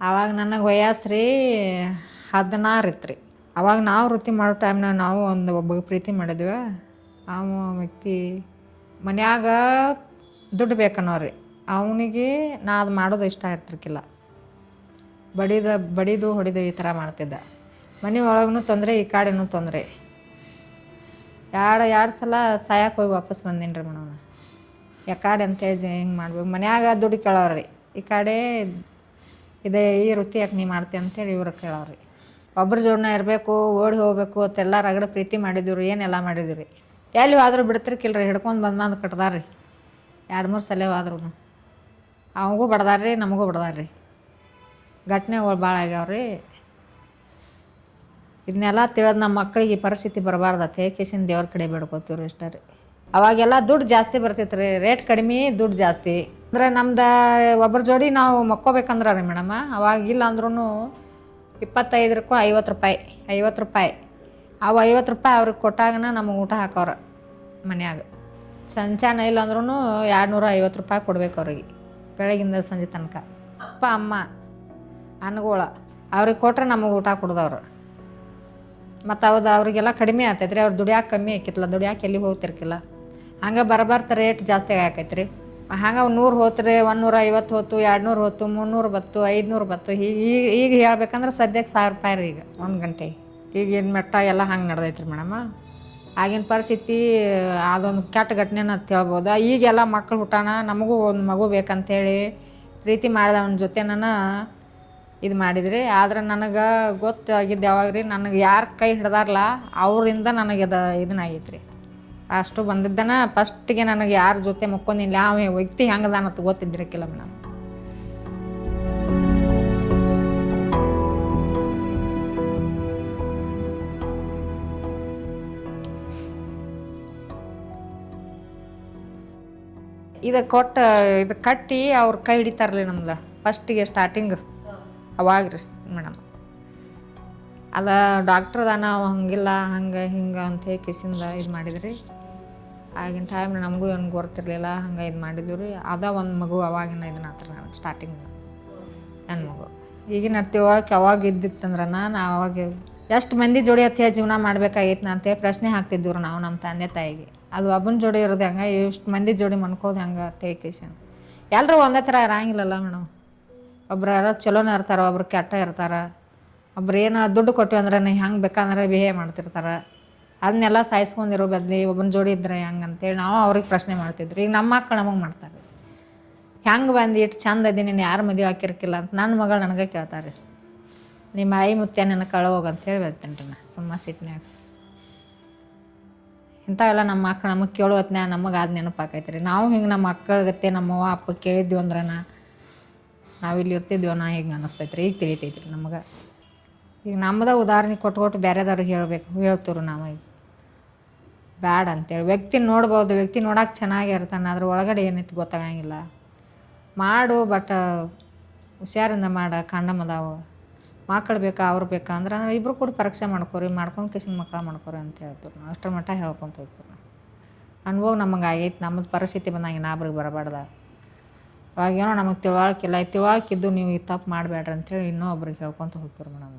ಆವಾಗ ನನಗೆ ವಯಸ್ಸು ರೀ ಹದಿನಾರು ಇತ್ತು ರೀ ಅವಾಗ ನಾವು ವೃತ್ತಿ ಮಾಡೋ ಟೈಮ್ನಾಗ ನಾವು ಒಂದು ಒಬ್ಬಗೆ ಪ್ರೀತಿ ಮಾಡಿದ್ವಿ. ಆ ವ್ಯಕ್ತಿ ಮನ್ಯಾಗ ದುಡ್ಡು ಬೇಕನ್ನೋರಿ ಅವನಿಗೆ ನಾ ಅದು ಮಾಡೋದು ಇಷ್ಟ ಇರ್ತಿರ್ಕಿಲ್ಲ. ಬಡಿದ, ಬಡಿದು, ಹೊಡಿದು ಈ ಥರ ಮಾಡ್ತಿದ್ದ. ಮನೆ ಒಳಗೂ ತೊಂದರೆ, ಈ ಕಾಡಿನ ತೊಂದರೆ. ಎರಡು ಎರಡು ಸಲ ಸಾಯಕ್ಕೆ ಹೋಗಿ ವಾಪಸ್ ಬಂದೀನಿ ರೀ ಮೇಡಮ್ ಯಾಕಾಡೆ ಅಂತೇಳಿ ಹಿಂಗೆ ಮಾಡ್ಬೇಕು. ಮನ್ಯಾಗ ದುಡ್ಡು ಕೇಳೋರಿ ಈ ಕಡೆ ಇದೇ ಈ ವೃತ್ತಿ ಯಾಕೆ ನೀ ಮಾಡ್ತೀಯ ಅಂತೇಳಿ ಇವ್ರು ಕೇಳೋರಿ ಒಬ್ಬರ ಜೋಡನ ಇರಬೇಕು, ಓಡಿ ಹೋಗ್ಬೇಕು ಅಂತೆಲ್ಲ ರಗಡ ಪ್ರೀತಿ ಮಾಡಿದ್ದೀವಿ ರೀ ಏನೆಲ್ಲ ಮಾಡಿದ್ದೀವಿ ರೀ ಎಲ್ಲಿ ಹೋದ್ರೂ ಬಿಡ್ತಿರ್ಕಿಲ್ಲ ರೀ ಹಿಡ್ಕೊಂಡು ಬಂದು ಬಂದು ಕಟ್ದಾರ್ರಿ. ಎರಡು ಮೂರು ಸಲ ಆದ್ರೂ ಅವನಿಗೂ ಬಡ್ದಾರ್ರಿ, ನಮಗೂ ಬಡ್ದಾರ್ರಿ. ಘಟನೆಗಳು ಭಾಳ ಆಗ್ಯಾವ್ರಿ ಇದನ್ನೆಲ್ಲ ತಿಳಿದು ನಮ್ಮ ಮಕ್ಕಳಿಗೆ ಈ ಪರಿಸ್ಥಿತಿ ಬರಬಾರ್ದತ್ತೆ ಕೇಸಿನ ದೇವ್ರ ಕಡೆ ಬೇಡ್ಕೋತೀವ್ರಿ ಇಷ್ಟ ರೀ. ಅವಾಗೆಲ್ಲ ದುಡ್ಡು ಜಾಸ್ತಿ ಬರ್ತಿತ್ತು ರೀ ರೇಟ್ ಕಡಿಮೆ, ದುಡ್ಡು ಜಾಸ್ತಿ. ಅಂದ್ರೆ ನಮ್ದು ಒಬ್ಬರ ಜೋಡಿ ನಾವು ಮಕ್ಕೋಬೇಕಂದ್ರೆ ರೀ ಮೇಡಮ್ಮ ಅವಾಗ ಇಲ್ಲ ಅಂದ್ರೂ ಇಪ್ಪತ್ತೈದಕ್ಕೂ ಐವತ್ತು ರೂಪಾಯಿ ಐವತ್ತು ರೂಪಾಯಿ. ಅವು ಐವತ್ತು ರೂಪಾಯಿ ಅವ್ರಿಗೆ ಕೊಟ್ಟಾಗನ ನಮಗೆ ಊಟ ಹಾಕೋರು ಮನ್ಯಾಗ. ಸಂಚಾನ ಇಲ್ಲ ಅಂದ್ರೂ ಎರಡು ನೂರ ಐವತ್ತು ರೂಪಾಯಿ ಕೊಡ್ಬೇಕು ಅವ್ರಿಗೆ, ಬೆಳಗಿಂದ ಸಂಜೆ ತನಕ. ಅಪ್ಪ, ಅಮ್ಮ ಅನ್ಗೋಳ ಅವ್ರಿಗೆ ಕೊಟ್ಟರೆ ನಮಗೆ ಊಟ ಕೊಡ್ದವ್ರು. ಮತ್ತು ಅವ್ದು ಅವರಿಗೆಲ್ಲ ಕಡಿಮೆ ಆಗ್ತೈತೆ ರೀ ಅವ್ರು ದುಡಿಯಾಕೆ ಕಮ್ಮಿ ಆಕಿತ್ತಲ್ಲ ದುಡಿಯಾಕೆ ಎಲ್ಲಿ ಹೋಗ್ತಿರ್ಕಿಲ್ಲ. ಹಂಗೆ ಬರಬಾರ್ದು ರೇಟ್ ಜಾಸ್ತಿ ಆಕೈತೆ ರೀ ಹಂಗೆ ನೂರು ಹೋತ್ರಿ ಒಂದು ನೂರ ಐವತ್ತು ಹೋತು ಎರಡು ನೂರು ಹೋತು ಮುನ್ನೂರು ಬತ್ತು, ಐದುನೂರು ಬತ್ತು ಈಗ ಈಗ ಹೇಳ್ಬೇಕಂದ್ರೆ ಸದ್ಯಕ್ಕೆ ಸಾವಿರ ರೂಪಾಯಿ ರೀ ಈಗ, ಒಂದು ಗಂಟೆ. ಈಗಿನ ಮಟ್ಟ ಎಲ್ಲ ಹಂಗೆ ನಡೆದೈತೆ ರೀ ಮೇಡಮ. ಆಗಿನ ಪರಿಸ್ಥಿತಿ, ಅದೊಂದು ಕೆಟ್ಟ ಘಟನೆ ಅಂತ ಹೇಳ್ಬೋದು. ಈಗೆಲ್ಲ ಮಕ್ಳು ಹುಟ್ಟಾನ ನಮಗೂ ಒಂದು ಮಗು ಬೇಕಂತೇಳಿ ಪ್ರೀತಿ ಮಾಡಿದವನ ಜೊತೆ ಇದು ಮಾಡಿದ್ರಿ. ಆದ್ರೆ ನನಗೆ ಗೊತ್ತಾಗಿದ್ದು ಯಾವಾಗ ರೀ, ನನಗೆ ಯಾರು ಕೈ ಹಿಡ್ದಾರಲ್ಲ ಅವರಿಂದ ನನಗೆ ಅದು ಇದನ್ನಾಗೈತೆ ರೀ ಅಷ್ಟು ಬಂದಿದ್ದನ ಫಸ್ಟಿಗೆ ನನಗೆ ಯಾರ ಜೊತೆ ಮುಕ್ಕೊಂಡಿಲ್ಲ ಯಾವ ವ್ಯಕ್ತಿ ಹೆಂಗದಾನ ಅಂತ ಗೊತ್ತಿದ್ದಿರಕ್ಕಿಲ್ಲ ಮೇಡಮ್. ಇದು ಕೊಟ್ಟು, ಇದು ಕಟ್ಟಿ ಅವ್ರ ಕೈ ಹಿಡಿತಾರಲ್ಲ ನಮ್ದು. ಫಸ್ಟಿಗೆ ಸ್ಟಾರ್ಟಿಂಗ್ ಅವಾಗ ರೀ ಮೇಡಮ್. ಅದ ಡಾಕ್ಟ್ರ್ ಅದ ನಾವು ಹಂಗಿಲ್ಲ, ಹಂಗೆ, ಹಿಂಗೆ ಅಂತ ಹೇಳಿ ಕಿಸಿಂದ ಇದು ಮಾಡಿದ್ರಿ. ಆಗಿನ ಟೈಮ್ ನಮಗೂ ಏನು ಗೊತ್ತಿರಲಿಲ್ಲ, ಹಂಗೆ ಇದು ಮಾಡಿದ್ವಿ ರೀ ಅದ ಒಂದು ಮಗು ಅವಾಗಿನ ಇದನ್ನ ಹತ್ರ ಸ್ಟಾರ್ಟಿಂಗ್ ನನ್ನ ಮಗು? ಈಗಿನ ತಿಳುವಳಿಕೆ ಅವಾಗ ಇದ್ದಿತ್ತಂದ್ರೆ ನಾನು ಅವಾಗ ಎಷ್ಟು ಮಂದಿ ಜೋಡಿ ಹತ್ತಿಯ ಜೀವನ ಮಾಡ್ಬೇಕಾಗಿತ್ತು ಅಂತೇಳಿ ಪ್ರಶ್ನೆ ಹಾಕ್ತಿದ್ದರು ನಾವು ನಮ್ಮ ತಂದೆ ತಾಯಿಗೆ. ಅದು ಒಬ್ಬನ ಜೋಡಿ ಇರೋದು ಹಂಗೆ ಎಷ್ಟು ಮಂದಿ ಜೋಡಿ ಮನ್ಕೋದು ಹೆಂಗೆ ತೇಕೇಶನ್ ಎಲ್ಲರೂ ಒಂದೇ ಥರ ಇರಂಗಿಲ್ಲಲ್ಲ ಮೇಡಮ್ ಒಬ್ರು ಯಾರೋ ಚಲೋನ ಇರ್ತಾರೆ, ಒಬ್ರು ಕೆಟ್ಟ ಇರ್ತಾರೆ. ಒಬ್ರು ಏನೋ ದುಡ್ಡು ಕೊಟ್ಟಿವಿ ಅಂದ್ರೆ ಹೆಂಗೆ ಬೇಕಂದ್ರೆ ಬಿಹೇವ್ ಮಾಡ್ತಿರ್ತಾರೆ. ಅದನ್ನೆಲ್ಲ ಸಾಯಿಸ್ಕೊಂಡಿರೋ ಬದಲಿ ಒಬ್ಬನ ಜೋಡಿ ಇದ್ರೆ ಹೆಂಗೆ ಅಂತೇಳಿ ನಾವು ಅವ್ರಿಗೆ ಪ್ರಶ್ನೆ ಮಾಡ್ತಿದ್ರು ಈಗ ನಮ್ಮ ಮಕ್ಕಳು ನಮಗೆ ಮಾಡ್ತಾರೆ. ಹೆಂಗೆ ಬಂದು ಇಷ್ಟು ಚಂದ ಇದ್ದೀನಿ ನೀನು ಯಾರು ಮದುವೆ ಹಾಕಿರ್ಕಿಲ್ಲ ಅಂತ ನನ್ನ ಮಗಳು ನನಗೆ ಕೇಳ್ತಾರೆ. ನಿಮ್ಮ ಆಯಿ ಮುತ್ಯ ನನ್ನ ಕಳ ಹೋಗು ಅಂತ ಹೇಳಿ ಹೇಳ್ತೇನೆ ರೀ ನಾ, ಸುಮ್ಮ ಸಿಟ್ನ್ಯಾಗ ಇಂಥವೆಲ್ಲ ನಮ್ಮ ಮಕ್ಕಳು ನಮಗೆ ಕೇಳೋ ನಮಗೆ ಅದು ನೆನಪಾಕೈತೆ ರೀ ನಾವು ಹಿಂಗೆ ನಮ್ಮ ಮಕ್ಕಳಿಗತ್ತೆ ನಮ್ಮ ಅವ್ವ, ಅಪ್ಪ ಕೇಳಿದ್ವಿ ಅಂದ್ರೆ ನಾವು ಇಲ್ಲಿ ಇರ್ತಿದ್ವಿ ನಾ ಹಿಂಗೆ ಅನ್ನಿಸ್ತೈತೆ ರೀ ಈಗ ತಿಳಿತೈತೆ ರೀ ನಮಗೆ. ಈಗ ನಮ್ಮದ ಉದಾಹರಣೆ ಕೊಟ್ಟು ಕೊಟ್ಟು ಬೇರೆದವ್ರಿಗೆ ಹೇಳಬೇಕು ಹೇಳ್ತೀವಿ ನಾವು ಈಗ. ಬ್ಯಾಡ ಅಂತೇಳಿ. ವ್ಯಕ್ತಿ ನೋಡ್ಬೋದು, ವ್ಯಕ್ತಿ ನೋಡಕ್ಕೆ ಚೆನ್ನಾಗಿರ್ತಾನೆ ಅದ್ರ ಒಳಗಡೆ ಏನೈತಿ ಗೊತ್ತಾಗಂಗಿಲ್ಲ. ಮಾಡು ಬಟ್ ಹುಷಾರಿಂದ ಮಾಡ, ಕಂಡಮ್ ಅದಾವು. ಮಕ್ಕಳು ಬೇಕಾ, ಅವ್ರು ಬೇಕಾ ಅಂದ್ರೆ ಅಂದ್ರೆ ಇಬ್ರು ಕೂಡ ಪರೀಕ್ಷೆ ಮಾಡ್ಕೋರಿ, ಮಾಡ್ಕೊಂಡು ಕಿಸಿನ ಮಕ್ಕಳು ಮಾಡ್ಕೊರಿ ಅಂತ ಹೇಳ್ತಾರೆ ನಾವು. ಅಷ್ಟರ ಮಟ್ಟ ಹೇಳ್ಕೊಂತ ಹೋಗ್ತೀವಿ ಅನುಭವ ನಮಗೆ ಆಗೈತೆ ನಮ್ಮದು ಪರಿಸ್ಥಿತಿ ಬಂದಾಗ ಇನ್ನೊಬ್ರಿಗೆ ಬರಬಾರ್ದ. ಅವಾಗೇನೋ ನಮಗೆ ತಿಳುವಳಿಕಿಲ್ಲ ತಿಳುವಳಿಕಿದ್ದು ನೀವು ಈ ತಪ್ಪು ಮಾಡಬೇಡ್ರಿ ಅಂತೇಳಿ ಇನ್ನೂ ಒಬ್ರಿಗೆ ಹೇಳ್ಕೊತ ಹೋಗ್ತೀವಿ ಮೇಡಮ್.